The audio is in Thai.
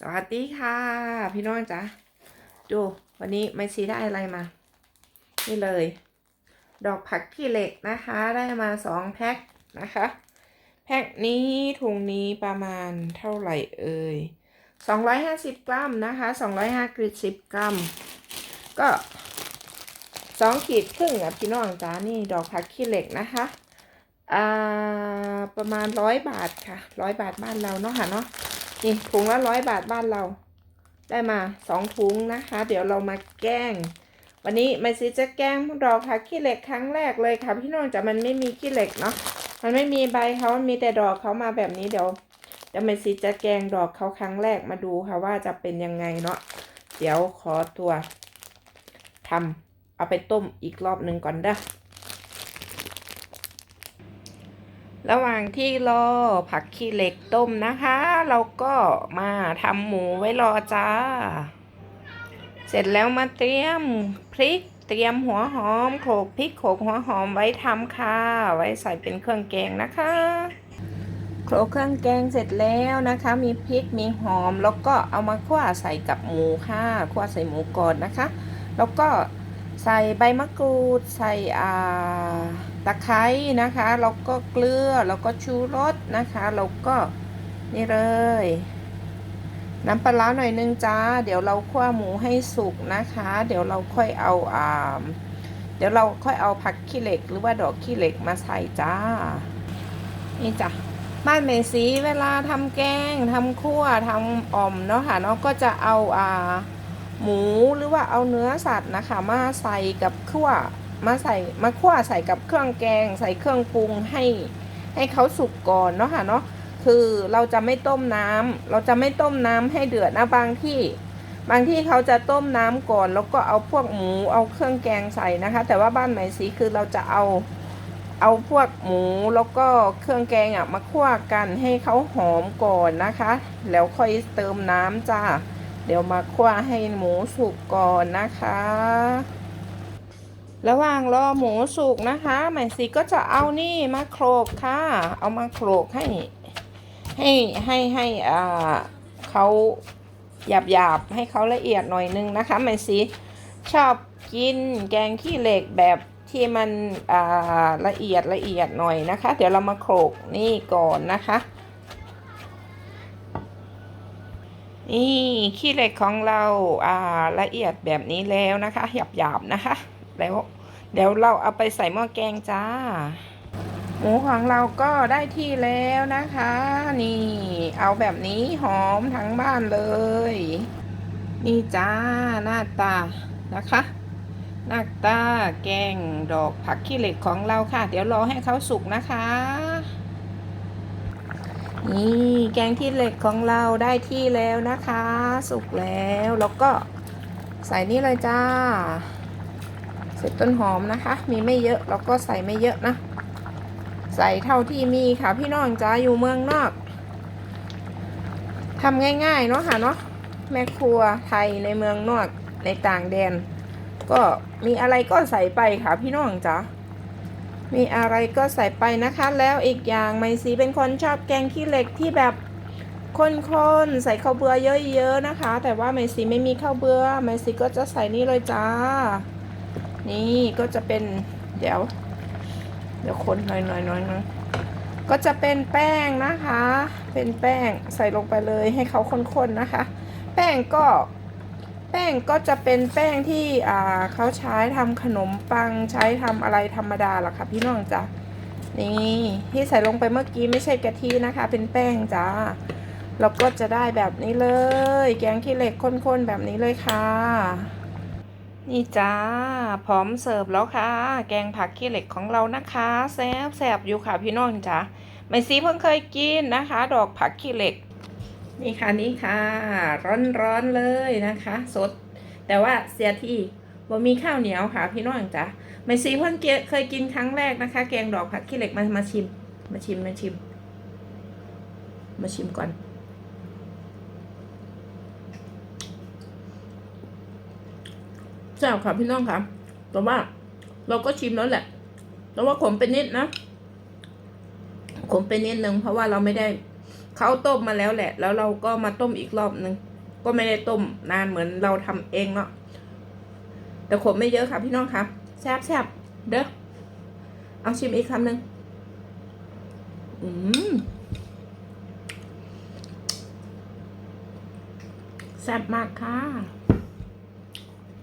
สวัสดีค่ะ พี่น้องจ๊ะดูวันนี้ไม่ซีได้อะไรมา นี่เลย ดอกผักขี้เหล็กนะคะ ได้มาสองแพ็คนะคะ แพ็คนี้ถุงนี้ประมาณเท่าไหร่เอ่ยสองร้อยห้าสิบกรัมนะคะสองร้อยห้ากรัมสิบกรัม ก็สองขีดครึ่งอะพี่น้องจ้านี่ดอกผักขี้เหล็กนะคะอ่าประมาณร้อยบาทค่ะร้อยบาทบ้านเราเนาะค่ะเนาะ นี่ถุงละร้อยบาทบ้านเรา ได้มาสองถุงนะคะ เดี๋ยวเรามาแกล้ง วันนี้ไม่ซีจะแกล้งดอกผักขี้เหล็กครั้งแรกเลยค่ะพี่น้องจะมันไม่มีขี้เหล็กเนาะมันไม่มีใบเขามีแต่ดอกเขามาแบบนี้เดี๋ยวเดี๋ยวไม่ซีจะแกงดอกเขาครั้งแรกมาดูค่ะว่าจะเป็นยังไงเนาะเดี๋ยวขอตัวทำเอาไปต้มอีกรอบหนึ่งก่อนเด้อ ระหว่างที่รอผักขี้เหล็กต้มนะคะ เราก็มาทำหมูไว้รอจ้า เสร็จแล้วมาเตรียมพริกเตรียมหัวหอมโขลกพริกโขลกหัวหอมไว้ทำค่ะ ไว้ใส่เป็นเครื่องแกงนะคะโขลกเครื่องแกงเสร็จแล้วนะคะ มีพริกมีหอม แล้วก็เอามาคั่วใส่กับหมูค่ะคั่วใส่หมูก่อนนะคะ แล้วก็ ใส่ใบมะกรูด ใส่อ่าตะไคร้นะคะแล้วก็เกลือแล้วก็ชูรสนะคะแล้วก็นี่เลย น้ำปลาหน่อยนึงจ้า เดี๋ยวเราคั่วหมูให้สุกนะคะ เดี๋ยวเราค่อยเอาอ่าเดี๋ยวเราค่อยเอาผักขี้เหล็ก หรือว่าดอกขี้เหล็กมาใส่จ้า นี่จ้ะบ้านเมสีเวลาทำแกงทำคั่วทำอ่อมเนาะค่ะเนาะก็จะเอาอ่า หมูหรือว่าเอาเนื้อสัตว์นะคะ มาใส่กับคั่วมาใส่มาคั่วใส่กับเครื่องแกง ใส่เครื่องปรุงให้ให้เขาสุกก่อนเนาะค่ะเนาะคือเราจะไม่ต้มน้ำเราจะไม่ต้มน้ำให้เดือดนะบางที่ บางที่เขาจะต้มน้ำก่อน แล้วก็เอาพวกหมูเอาเครื่องแกงใส่นะคะ แต่ว่าบ้านไหมสีคือเราจะเอาเอาพวกหมูแล้วก็เครื่องแกงอะมาคั่วกันให้เขาหอมก่อนนะคะ แล้วค่อยเติมน้ำจ้า เดี๋ยวมาคั่วให้หมูสุกก่อนนะคะ ระหว่างรอหมูสุกนะคะหมายสีก็จะเอานี่มาโขลกค่ะ เอามาโขลกให้ ให้ให้ให้อ่าเขาหยาบหยาบให้เขาละเอียดหน่อยนึงนะคะหมายสีชอบกินแกงขี้เหล็กแบบที่มันอ่าละเอียดละเอียดหน่อยนะคะ เดี๋ยวเรามาโขลกนี่ก่อนนะคะ นี่ขี้เหล็กของเราอ่าละเอียดแบบนี้แล้วนะคะหยาบหยาบๆนะคะ แล้วเดี๋ยวเราเอาไปใส่หม้อแกงจ้า หมูของเราก็ได้ที่แล้วนะคะ นี่ เอาแบบนี้หอมทั้งบ้านเลย นี่จ้าหน้าตานะคะหน้าตาแกงดอกผักขี้เหล็กของเราค่ะ เดี๋ยวรอให้เขาสุกนะคะ นี่แกงที่เหล็กของเราได้ที่แล้วนะคะ สุกแล้วแล้วก็ใส่นี่เลยจ้าเสร็จต้นหอมนะคะ มีไม่เยอะเราก็ใส่ไม่เยอะนะ ใส่เท่าที่มีค่ะพี่น้องจ้าอยู่เมืองนอกทำง่ายๆเนาะค่ะเนาะแม่ครัวไทยในเมืองนอกในต่างแดน ก็มีอะไรก็ใส่ไปค่ะพี่น้องจ้า มีอะไรก็ใส่ไปนะคะ แล้วอีกอย่างไมซีเป็นคนชอบแกงขี้เหล็กที่แบบข้นๆใส่ข้าวเบือเยอะๆนะคะ แต่ว่าไมซีไม่มีข้าวเบือไมซีก็จะใส่นี่เลยจ้า นี่ก็จะเป็นเดี๋ยว เดี๋ยวคนหน่อยๆน่อยๆน่อยก็จะเป็นแป้งนะคะ เป็นแป้งใส่ลงไปเลยให้เขาข้นๆนะคะ แป้งก็ แป้งก็จะเป็นแป้งที่เขาใช้ทำขนมปังใช้ทำอะไรธรรมดาล่ะค่ะพี่น้องจ้ะนี่ที่ใส่ลงไปเมื่อกี้ไม่ใช่กะทินะคะ เป็นแป้งจ้าเราก็จะได้แบบนี้เลย แกงขี้เหล็กข้นๆแบบนี้เลยค่ะ นี่จ้าพร้อมเสิร์ฟแล้วค่ะ แกงผักขี้เหล็กของเรานะคะแซ่บแซ่บอยู่ค่ะพี่น้องจ้าไม่ซีเพิ่งเคยกินนะคะ ดอกผักขี้เหล็ก นี่ค่ะนี่ค่ะ ร้อนๆเลยนะคะ สด แต่ว่าเสียที่บ่มีข้าวเหนียวค่ะพี่น้องจ้ะไม่ซีเพิ่งเคยกินครั้งแรกนะคะ แกงดอกผักขี้เหล็กมามาชิม มาชิมมาชิม มาชิมก่อนแซ่บค่ะพี่น้องค่ะแต่ว่าเราก็ชิมแล้วแหละแต่ว่าขมเป็นนิดนะขมเป็นนิดนึงเพราะว่าเราไม่ได้ เขาต้มมาแล้วแหละ แล้วเราก็มาต้มอีกรอบนึง ก็ไม่ได้ต้มนานเหมือนเราทำเองเนาะแต่ขมไม่เยอะค่ะพี่น้องครับแซ่บแซ่บเด้อเอาชิมอีกคำหนึ่งอืมแซ่บมากค่ะ